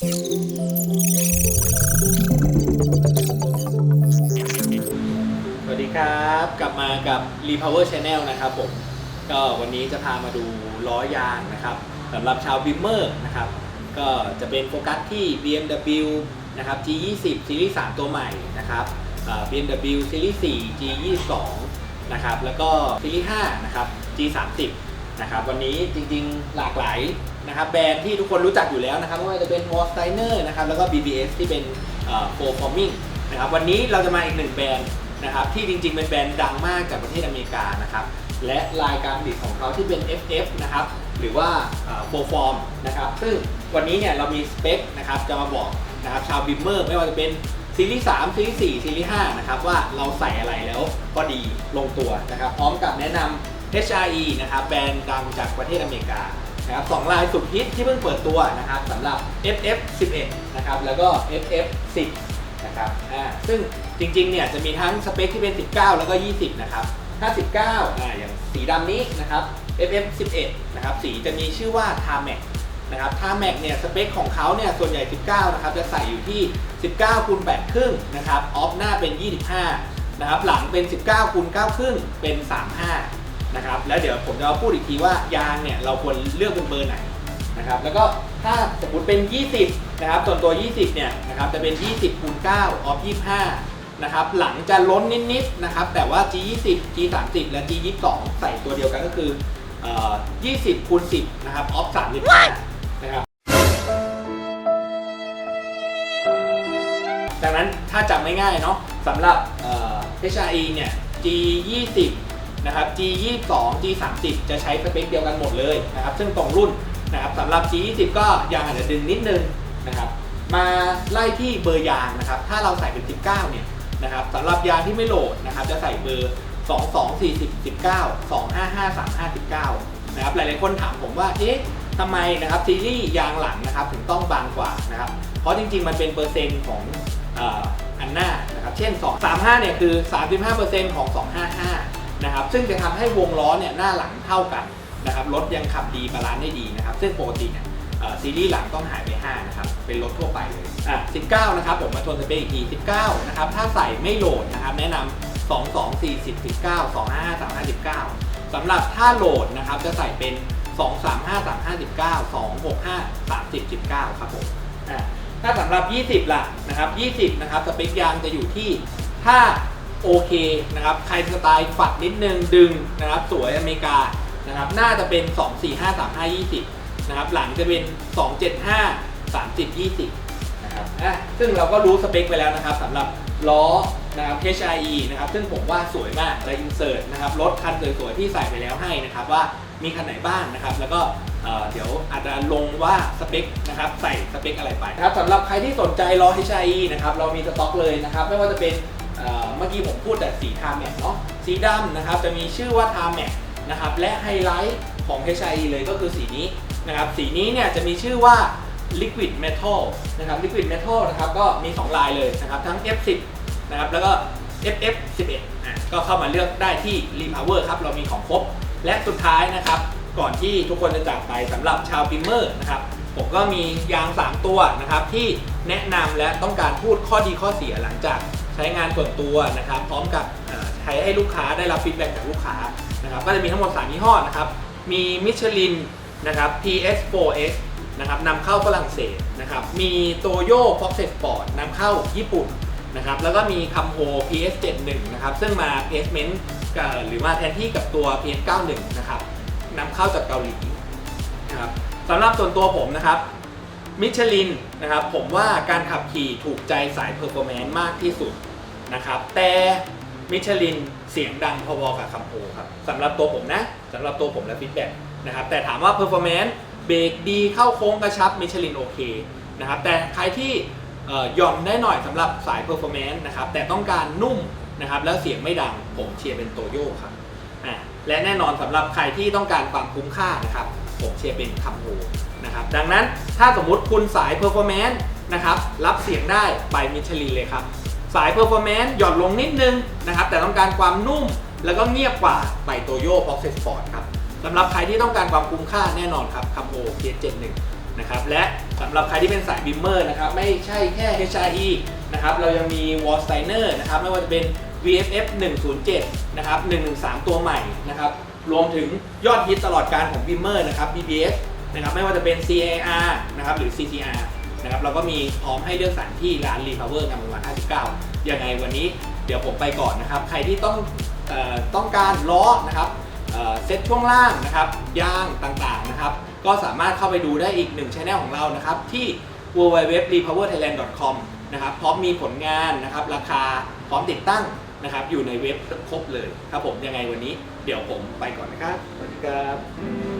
สวัสดีครับ กลับมากับ Repower Channel นะครับผม ก็วันนี้จะพามาดูล้อยางนะครับสำหรับชาวบิมเมอร์นะครับ ก็จะเป็นโฟกัสที่ BMW นะครับ G20 ซีรีส์3ตัวใหม่นะครับอ่า BMW ซีรีส์4 G22 นะครับ แล้วก็ซีรีส์5นะครับ G30 นะครับ วันนี้จริงๆหลากหลายนะครับแบรนด์ที่ทุกคนรู้จักอยู่แล้วนะครับไม่ว่าจะเป็น w a l s t e i n e r นะครับแล้วก็ BBS ที่เป็นเอ่อ Pro Forming นะครับวันนี้เราจะมาอีกหนึ่งแบรนด์นะครับที่จริงๆ เป็นแบรนด์ดังมากจากประเทศอเมริกานะครับและลายการผลิตของเขาที่เป็น FF นะครับหรือว่าเอ่อ Pro Form นะครับซึ่งวันนี้เนี่ยเรามีสเปคนะครับจะมาบอกนะครับชาวบิมเมอร์ไม่ว่าจะเป็นซีรีส์3ซีรีส์4ซีรีส์5นะครับว่าเราใส่อะไรแล้วก็ดีลงตัวนะครับพร้อมกับแนะนำ HRE นะครับแบรนด์ดังจากประเทศอเมริกา นะครับสองลายสุดฮิตที่เพิ่งเปิดตัวนะครับสำหรับ FF 11นะครับแล้วก็ FF 10นะครับอ่าซึ่งจริงๆเนี่ยจะมีทั้งสเปคที่เป็น 19 แล้วก็ 20 นะครับถ้า 19อ่าอย่างสีดำนี้นะครับ FF 11นะครับสีจะมีชื่อว่า t a m a c นะครับทาแม็กเนี่ยสเปคของเขาเนี่ยส่วนใหญ่ 19 นะครับ จะใส่อยู่ที่ 19คูณ8ครึ่งนะครับ ออฟหน้าเป็น 25 นะครับ หลังเป็น 19คูณ9ครึ่งเป็น 35 นะครับแล้วเดี๋ยวผมจะมาพูดอีกทีว่ายางเนี่ยเราควรเลือกเป็นเบอร์ไหนนะครับแล้วก็ถ้าสมมติเป็น 20 นะครับส่วนตัว 20 เนี่ยนะครับจะเป็น 20คูณ9ออฟ25 นะครับหลังจะล้นนิดๆนะครับแต่ว่า G20 G30 และ G22 ใส่ตัวเดียวกันก็คือเอ่อ20คูณ10 นะครับออฟ35 นะครับดังนั้นถ้าจำไม่ง่ายเนาะสำหรับเอ่อ HRE เนี่ย G20 นะครับ G22 G30 จะใช้สเปคเดียวกันหมดเลยนะครับ ซึ่งตรงรุ่นนะครับสำหรับ G20 ก็ยางอาจจะดึงนิดนึงนะครับ มาไล่ที่เบอร์ยางนะครับ ถ้าเราใส่เป็น 19 เนี่ยนะครับสำหรับยางที่ไม่โหลดนะครับ จะใส่เบอร์ 22 40 19 255 35 19นะครับ หลายๆคนถามผมว่า เอ๊ะทำไมนะครับซีรีส์ยางหลังนะครับถึงต้องบางกว่านะครับ เพราะจริงๆ มันเป็นเปอร์เซ็นต์ของอ่ออันหน้านะครับ เช่น 2 35 เนี่ยคือ 35%ของ 255 นะครับซึ่งจะทำให้วงล้อเนี่ยหน้าหลังเท่ากันนะครับรถยังขับดีบาลานซ์ได้ดีนะครับซึ่งปกติเนี่ยซีรีส์หลังต้องหายไป 5 นะครับ เป็นรถทั่วไปเลยอะ19 นะครับ ผมมาทวนสเปคอีกที19 นะครับ ถ้าใส่ไม่โหลดนะครับ แนะนำ2 2 4 0 19 2 5 35 19สำหรับถ้าโหลดนะครับ จะใส่เป็น 2 3 5 3 5 19 2 6 5 30 19 ครับผมอะถ้าสำหรับ 20ล่ะนะครับ 20 นะครับ สเปคยางจะอยู่ที่ถ้า โอเคนะครับ ใครสไตล์ฝัดนิดนึงดึงนะครับ สวยอเมริกานะครับ น่าจะเป็น 2 4 5 3 5 20 นะครับ หลังจะเป็น 2 7 5 30 20 นะครับอะซึ่งเราก็รู้สเปคไปแล้วนะครับสำหรับล้อนะครับ HIE นะครับ ซึ่งผมว่าสวยมากและอินเสิร์ตนะครับรถคันสวยๆที่ใส่ไปแล้วให้นะครับ ว่ามีคันไหนบ้างนะครับ แล้วก็เเดี๋ยวอาจจะลงว่าสเปคนะครับใส่สเปคอะไรไปนะครับสำหรับใครที่สนใจล้อ HIE นะครับเรามีสต็อกเลยนะครับ ไม่ว่าจะเป็น เมื่อกี้ผมพูดแต่สีทาแม็กเนาะสีดำนะครับจะมีชื่อว่าทาแม็กนะครับและไฮไลท์ของ HIE เลยก็คือสีนี้นะครับสีนี้เนี่ยจะมีชื่อว่า Liquid Metal นะครับ Liquid Metal นะครับก็มี 2 ลายเลยนะครับทั้ง F10 นะครับแล้วก็ FF11 อะก็เข้ามาเลือกได้ที่ Repower ครับเรามีของครบ และสุดท้ายนะครับ ก่อนที่ทุกคนจะจากไปสำหรับชาวบิมเมอร์นะครับผมก็มียาง 3 ตัวนะครับที่แนะนำและต้องการพูดข้อดีข้อเสียหลังจาก ใช้งานส่วนตัวนะครับพร้อมกับใช้ให้ลูกค้าได้รับฟีดแบ็กจากลูกค้านะครับก็จะมีทั้งหมด 3 ยี่ห้อนะครับมีมิชลินนะครับ PS4S นะครับนำเข้าฝรั่งเศสนะครับมีโตโย่ฟ็อกเซสปอร์ตนำเข้าญี่ปุ่นนะครับแล้วก็มีคัมโฮ PS71 นะครับซึ่งมาเพสเมนต์หรือมาแทนที่กับตัว PS91 นะครับนำเข้าจากเกาหลีนะครับสำหรับส่วนตัวผมนะครับ มิชลินนะครับผมว่าการขับขี่ถูกใจสายเพอร์ฟอร์แมนซ์มากที่สุดนะครับ แต่มิชลินเสียงดังพอๆกับคัมโฮครับสำหรับตัวผมนะสำหรับตัวผมและฟีดแบ็กนะครับแต่ถามว่าเพอร์ฟอร์แมนซ์เบรกดีเข้าโค้งกระชับมิชลินโอเคนะครับแต่ใครที่เอ่อยอมได้หน่อยสำหรับสายเพอร์ฟอร์แมนซ์นะครับแต่ต้องการนุ่มนะครับแล้วเสียงไม่ดังผมเชียร์เป็นโตโย่ครับอะและแน่นอนสำหรับใครที่ต้องการความคุ้มค่านะครับผมเชียร์เป็นคัมโฮ นะครับดังนั้นถ้าสมมุติคุณสายเพอร์ฟอร์แมนซ์นะครับรับเสียงได้ไปมิชลินเลยครับ สายเพอร์ฟอร์แมนซ์หย่อนลงนิดนึงนะครับแต่ต้องการความนุ่มแล้วก็เงียบกว่าไปโตโย่พ็อกเซสปอร์ตครับสำหรับใครที่ต้องการความคุ้มค่าแน่นอนครับคัมโฮเจ็ดหนึ่งนะครับและสำหรับใครที่เป็นสายบิมเมอร์นะครับไม่ใช่แค่ HRE นะครับเรายังมี w a l l s t e i n e r นะครับไม่ว่าจะเป็น VFF 107นะครับ113 ตัวใหม่นะครับรวมถึงยอดฮิตตลอดการของบิมเมอร์นะครับ BBS นะครับไม่ว่าจะเป็น CAR นะครับหรือ CCR นะครับเราก็มีพร้อมให้เลือกสรรที่ร้าน Repower งามวงวาน59 ยังไงวันนี้เดี๋ยวผมไปก่อนนะครับ ใครที่ต้องออต้องการล้อนะครับเอ่อเซ็ตช่วงล่างนะครับยางต่างๆนะครับ ก็สามารถเข้าไปดูได้อีกหนึ่งช anel ของเรานะครับ ที่ www.repowerthailand.com นะครับพร้อมมีผลงานนะครับ ราคาพร้อมติดตั้งนะครับ อยู่ในเว็บครบเลยครับผมยังไงวันนี้ เดี๋ยวผมไปก่อนนะครับ สวัสดีครับ